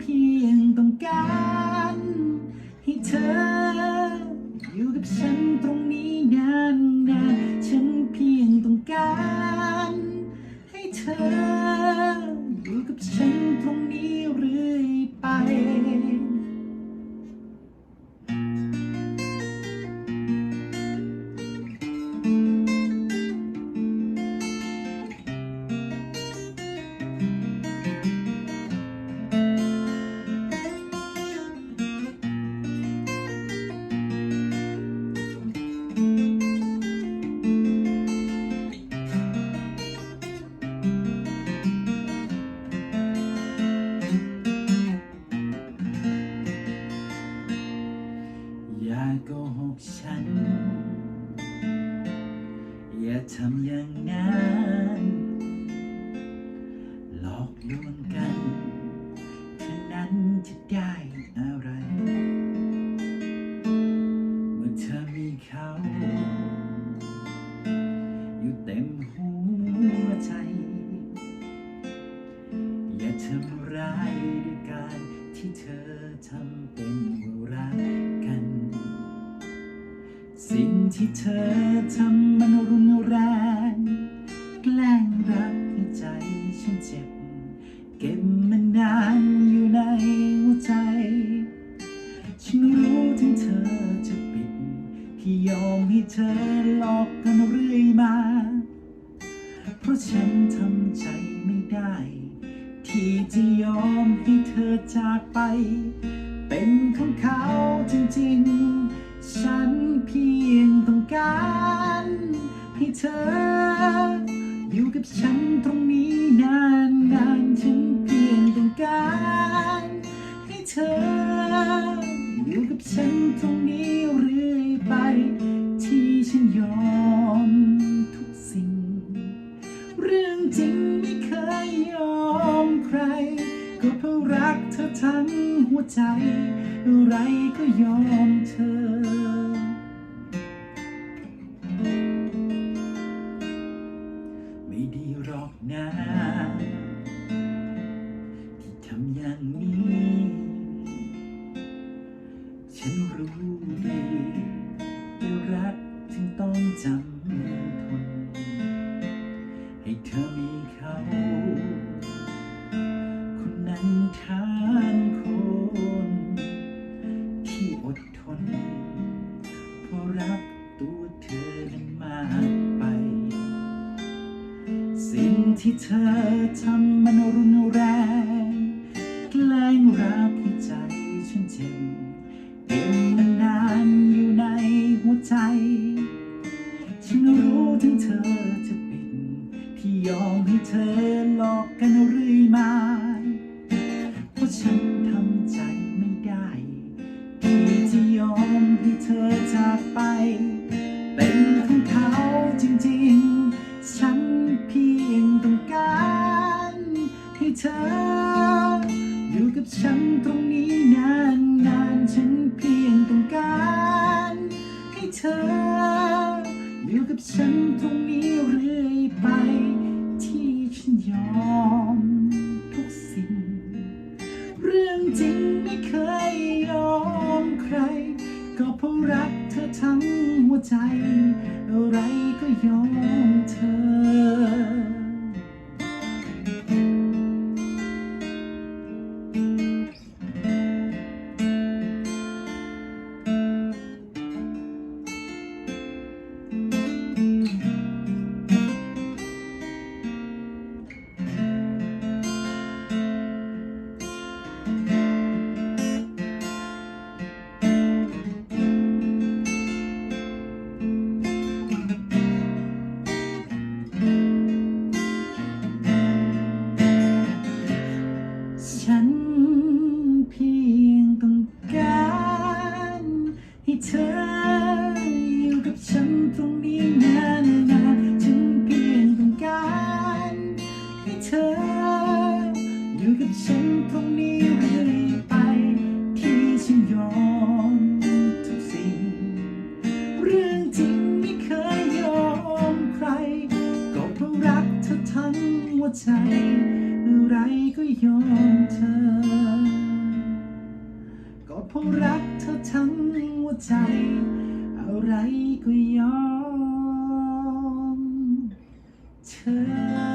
เพียงต้องการ ให้เธออยู่กับฉัน ฉัน อย่าทำอย่างนั้นหลอกลวงกันเท่านั้นจะได้อะไร เมื่อเธอมีเขา อยู่เต็มหัวใจ อย่าทำร้ายด้วยการที่เธอทำเป็นว่ารักกัน สิ่งที่เธอทำมันรุนแรง แกล้งรักให้ใจฉันเจ็บ เก็บมันนานอยู่ในหัวใจ ฉันรู้ถึงเธอจะปิด ที่ยอมให้เธอหลอกกันเรื่อยมา เพราะฉันทำใจไม่ได้ ที่จะยอมให้เธอจากไป เป็นของเขาจริงๆฉัน เธอ อยู่กับฉันตรงนี้นานๆฉันเพียงต้องการให้เธอ อยู่กับฉันตรงนี้เรื่อยไป ที่ฉันยอมทุกสิ่ง เรื่องจริงไม่เคยยอมใคร ก็เพราะรักเธอทั้งหัวใจ อะไรก็ยอมเธอ หรอกนะที่ทำอย่างนี้ ฉันรู้ดีว่ารักจึงต้องจำ ที่เธอทำมันรุนแรง เธอ อยู่กับฉันตรงนี้นานๆฉันเพียงต้องการให้เธอ อยู่กับฉันตรงนี้เรื่อยไป ที่ฉันยอมทุกสิ่ง เรื่องจริงไม่เคยยอมใคร ก็เพราะรักเธอทั้งหัวใจ อะไรก็ยอมเธอ ทั้งหัวใจ อะไรก็ยอมเธอ ก็เพราะรักเธอทั้งหัวใจ อะไรก็ยอมเธอ